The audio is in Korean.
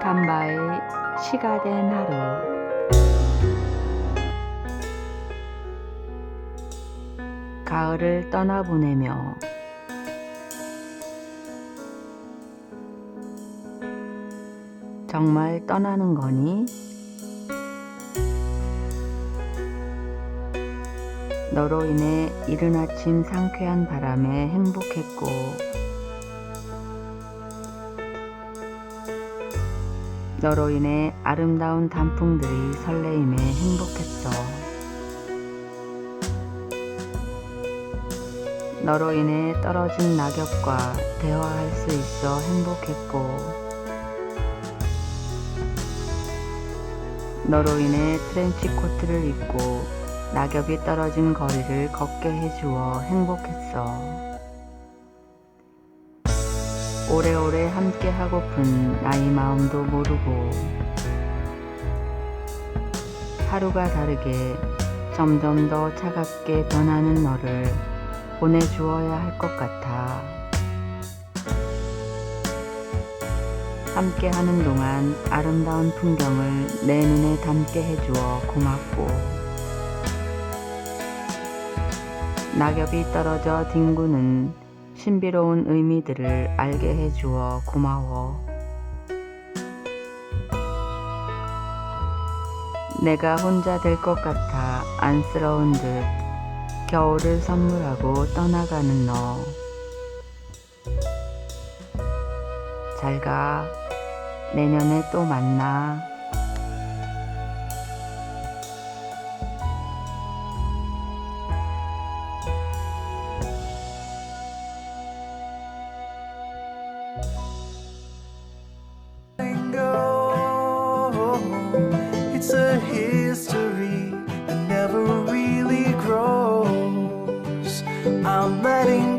간바의 시가 된 하루 가을을 떠나보내며 정말 떠나는 거니? 너로 인해 이른 아침 상쾌한 바람에 행복했고 너로 인해 아름다운 단풍들이 설레임에 행복했어. 너로 인해 떨어진 낙엽과 대화할 수 있어 행복했고 너로 인해 트렌치 코트를 입고 낙엽이 떨어진 거리를 걷게 해주어 행복했어. 오래오래 함께 하고픈 나의 마음도 모르고 하루가 다르게 점점 더 차갑게 변하는 너를 보내주어야 할 것 같아. 함께 하는 동안 아름다운 풍경을 내 눈에 담게 해주어 고맙고 낙엽이 떨어져 뒹구는 신비로운 의미들을 알게 해주어 고마워. 내가 혼자 될 것 같아 안쓰러운 듯 겨울을 선물하고 떠나가는 너. 잘 가. 내년에 또 만나. It's a history that never really grows. I'm letting